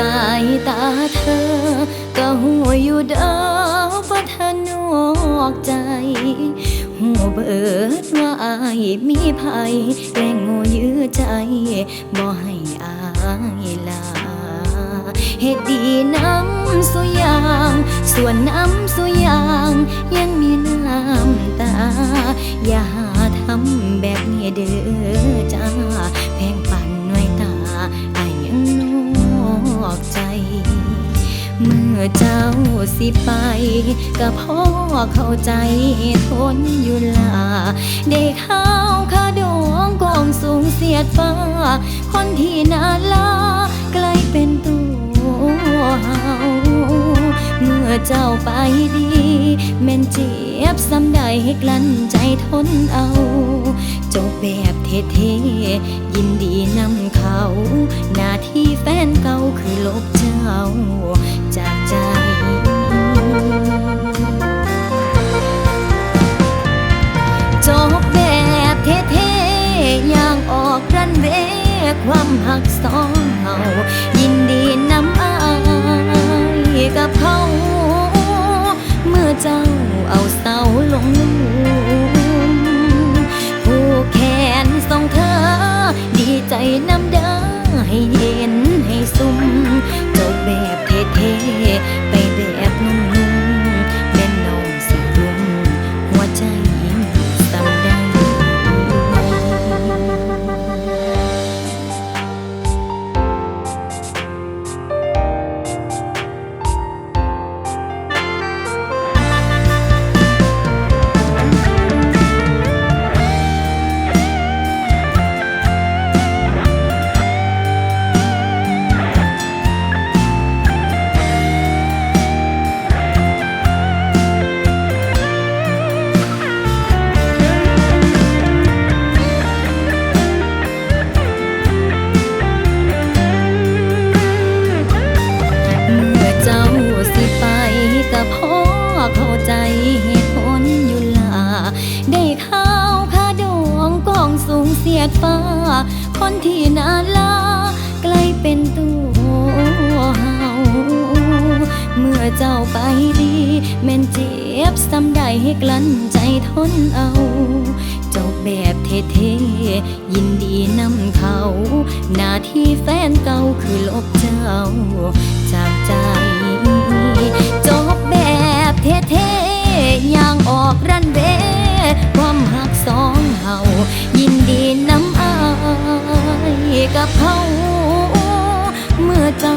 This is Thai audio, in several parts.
ตายตาเธอ ก็หัวอยู่เด้อว่าเธอนอกใจหัวเบิดว่าอายมีภัยแกล้งโง่ยื้อใจ บ่ให้อายลาเหตุดีน้ำสุยาง ส่วนน้ำสุยาง ยังมีน้ำตา อย่าหาทำ อเจ้าสิไปก็พ่อเข้าใจทนอยู่ลาได้ข้าวขาดองกองสูงเสียดฟ้า คนที่น่าลากลายเป็นตัวเฮาเมื่อเจ้าไปดีแม่นเจ็บซ้ำใดให้กลั้นใจทนเอาจบแบบเท่ๆยินดีนำเขา หน้าที่แฟนเก่าคือลบเจ้าจาก ความหักสองเฮายินดีนำอายกับเขาเมื่อเจ้าเอาเสาลงผู้แขนส่งเธอ ดีใจนำเด้อให้เย็นให้ซุ่ม คนที่น่าลากลายเป็นตัวเฮาเมื่อเจ้าไปดี แม่นเจ็บซ้ำใดให้กลั้นใจทนเอาจบแบบเท่ๆยินดีนำเขา หน้าที่แฟนเก่าคือลบเจ้า จากใจ จบแบบเท่ๆอย่างออกรันเว กับเขา เมื่อเจ้า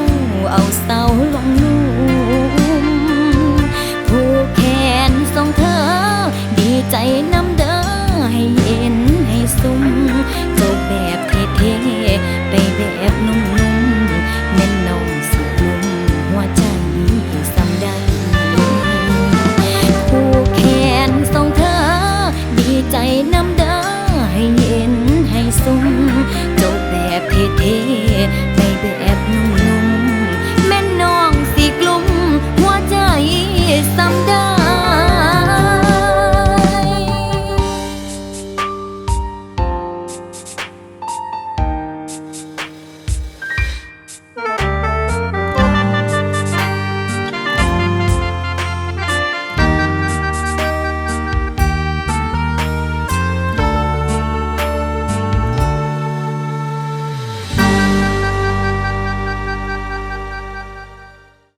เอาเสาลง